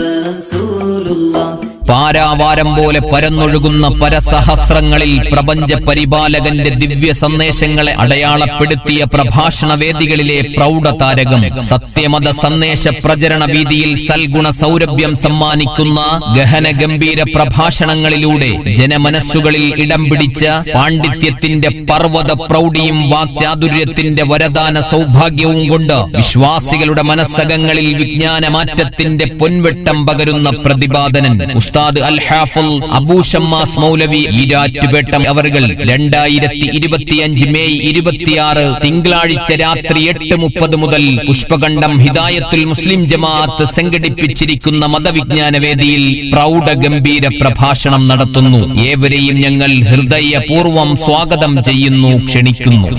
رسول الله. പാരാവാരം പോലെ പരന്നൊഴുകുന്ന പരസഹസ്രങ്ങളിൽ പ്രപഞ്ച പരിപാലകന്റെ ദിവ്യ സന്ദേശങ്ങളെ അടയാളപ്പെടുത്തിയ പ്രഭാഷണ വേദികളിലെ പ്രൗഢതാരകം സത്യമത സന്ദേശ പ്രചരണ വീതിയിൽ സൽഗുണ സൗരഭ്യം സമ്മാനിക്കുന്ന ഗഹന ഗംഭീര പ്രഭാഷണങ്ങളിലൂടെ ജനമനസ്സുകളിൽ ഇടം പിടിച്ച പാണ്ഡിത്യത്തിന്റെ പർവത പ്രൗഢിയും വാക്ചാതുര്യത്തിന്റെ വരദാന സൗഭാഗ്യവും കൊണ്ട് വിശ്വാസികളുടെ മനസ്സകങ്ങളിൽ വിജ്ഞാനമാറ്റത്തിന്റെ പൊൻവെട്ടം പകരുന്ന പ്രതിപാദനൻ ഉസ്താദ് അൽ ഹാഫുൽ ഷമ്മാസ് മൗലവി ഈരാറ്റുപേട്ട അവറുകൾ രണ്ടായിരത്തി ഇരുപത്തിയഞ്ച് മെയ് ഇരുപത്തിയാറ് തിങ്കളാഴ്ച രാത്രി എട്ട് മുപ്പത് മുതൽ പുഷ്പകണ്ഠം ഹിദായത്തുൽ മുസ്ലിം ജമാഅത്ത് സംഘടിപ്പിച്ചിരിക്കുന്ന മതവിജ്ഞാന വേദിയിൽ പ്രൗഢ ഗംഭീര പ്രഭാഷണം നടത്തുന്നു. ഏവരെയും ഞങ്ങൾ ഹൃദയപൂർവം സ്വാഗതം ചെയ്യുന്നു ക്ഷണിക്കുന്നു.